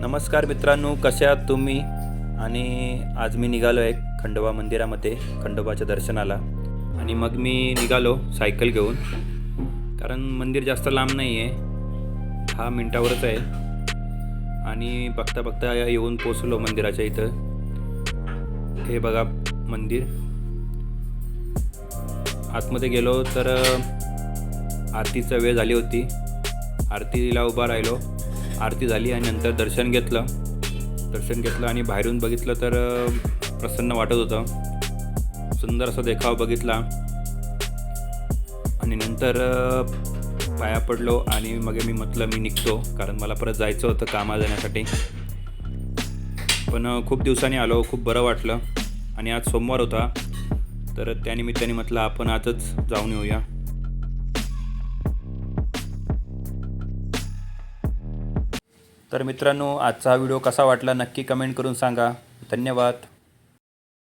नमस्कार मित्रांनो कसे आहात तुम्ही? आणि आज मी निघालो आहे खंडोबा मंदिरामध्ये खंडोबाच्या दर्शनाला. आणि मग मी निघालो सायकल घेऊन. कारण मंदिर जास्त लांब नाही आहे दहा मिनटावरच आहे. आणि बघता बघता येऊन पोचलो मंदिराच्या इथं. हे बघा मंदिर. आतमध्ये गेलो तर आरतीचा वेळ झाली होती. आरतीला उभा राहिलो. आरती झाली आणि नंतर दर्शन घेतलं. दर्शन घेतलं आणि बाहेरून बघितलं तर प्रसन्न वाटत होतं. सुंदर असा देखाव बघितला. आणि नंतर पाया पडलो आणि मग मी म्हटलं मी निघतो कारण मला परत जायचं होतं कामा जाण्यासाठी. पण खूप दिवसांनी आलो खूप बरं वाटलं. आणि आज सोमवार होता. तर त्यानिमित्ताने म्हटलं आपण आजच जाऊन येऊया. तर मित्रांनो आजचा हा व्हिडिओ कसा वाटला नक्की कमेंट करून सांगा. धन्यवाद.